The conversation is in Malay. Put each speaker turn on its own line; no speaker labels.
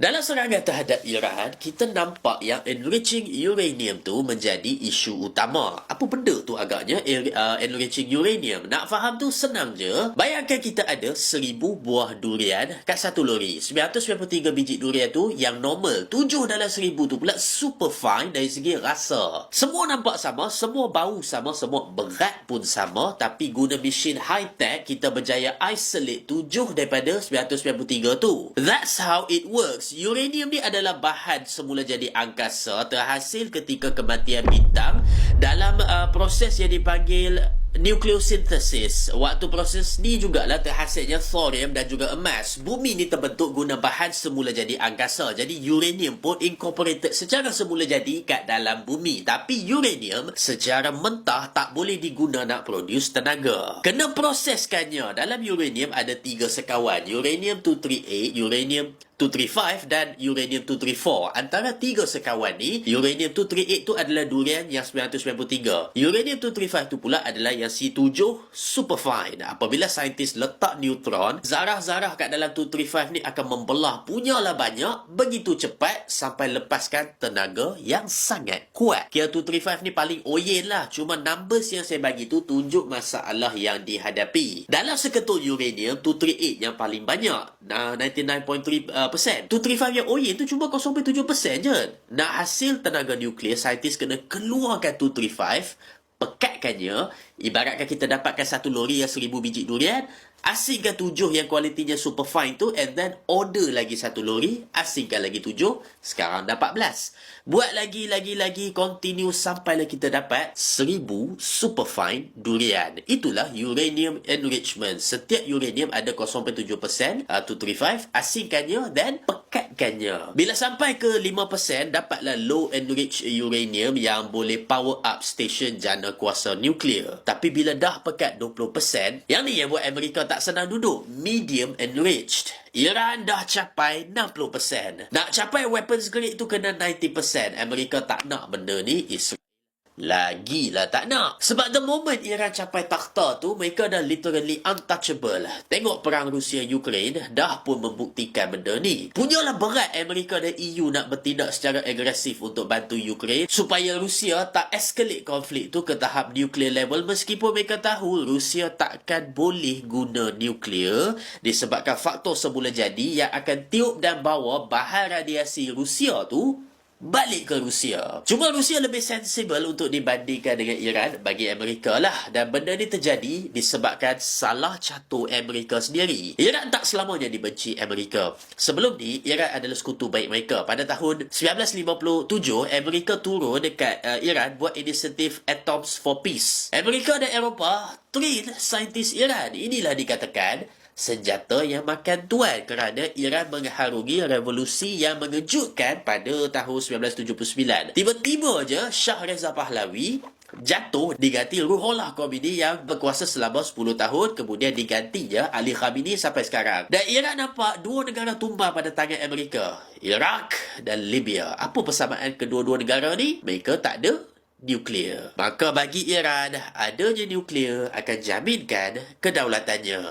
Dalam serangan terhadap Iran, kita nampak yang enriching uranium tu menjadi isu utama. Apa benda tu agaknya uh, enriching uranium? Nak faham tu senang je. Bayangkan kita ada seribu buah durian kat satu lori. 993 biji durian tu yang normal. Tujuh dalam seribu tu pula super fine dari segi rasa. Semua nampak sama, semua bau sama, semua berat pun sama. Tapi guna mesin high-tech, kita berjaya isolate tujuh daripada 993 tu. That's how it works Uranium ni adalah bahan semula jadi angkasa terhasil ketika kematian bintang dalam uh, proses yang dipanggil nucleosynthesis. Waktu proses ni jugalah terhasilnya thorium dan juga emas. Bumi ni terbentuk guna bahan semula jadi angkasa. Jadi uranium pun incorporated secara semula jadi kat dalam bumi. Tapi uranium secara mentah tak boleh diguna nak produce tenaga. Kena proseskannya. Dalam uranium ada tiga sekawan. Uranium-238, uranium 235 dan uranium 234. Antara tiga sekawan ni, uranium 238 tu adalah durian yang 993. Uranium 235 tu pula adalah yang C7 superfine. Apabila saintis letak neutron, zarah-zarah kat dalam 235 ni akan membelah punyalah banyak begitu cepat sampai lepaskan tenaga yang sangat kuat. Kira 235 ni paling oyen lah. Cuma numbers yang saya bagi tu tunjuk masalah yang dihadapi. Dalam seketul uranium 238 yang paling banyak, 99.3 persen. 235 yang oyen tu cuma 0.7% je. Nak hasil tenaga nuklear, saintis kena keluarkan 235, pekatkannya, ibaratkan kita dapatkan satu lori yang seribu biji durian, asingkan tujuh yang kualitinya super fine tu and then order lagi satu lori asingkan lagi tujuh sekarang dapat belas. Buat lagi lagi lagi continue sampailah kita dapat seribu super fine durian. Itulah uranium enrichment. Setiap uranium ada 0.7% uh, 235 asingkannya then pekatkannya. Bila sampai ke 5% dapatlah low enriched uranium yang boleh power up station jana kuasa nuklear. Tapi bila dah pekat 20% yang ni yang buat Amerika tak senang duduk. Medium enriched. Iran dah capai 60%. Nak capai weapons grade tu kena 90%. Amerika tak nak benda ni. Israel Lagilah tak nak. Sebab the moment Iran capai takhta tu, mereka dah literally untouchable. Tengok perang Rusia-Ukraine, dah pun membuktikan benda ni. Punyalah berat Amerika dan EU nak bertindak secara agresif untuk bantu Ukraine supaya Rusia tak escalate konflik tu ke tahap nuclear level meskipun mereka tahu Rusia takkan boleh guna nuklear disebabkan faktor semula jadi yang akan tiup dan bawa bahan radiasi Rusia tu balik ke Rusia. Cuma Rusia lebih sensibel untuk dibandingkan dengan Iran bagi Amerika lah. Dan benda ni terjadi disebabkan salah catur Amerika sendiri. Iran tak selamanya dibenci Amerika. Sebelum ni, Iran adalah sekutu baik mereka. Pada tahun 1957, Amerika turun dekat uh, Iran buat inisiatif Atoms for Peace. Amerika dan Eropah train saintis Iran. Inilah dikatakan senjata yang makan tuan kerana Iran mengharungi revolusi yang mengejutkan pada tahun 1979. Tiba-tiba je Shah Reza Pahlavi jatuh diganti Ruhollah Khomeini yang berkuasa selama 10 tahun kemudian digantinya Ali Khamenei sampai sekarang. Dan Iran nampak dua negara tumbang pada tangan Amerika. Iraq dan Libya. Apa persamaan kedua-dua negara ni? Mereka tak ada nuklear. Maka bagi Iran, adanya nuklear akan jaminkan kedaulatannya.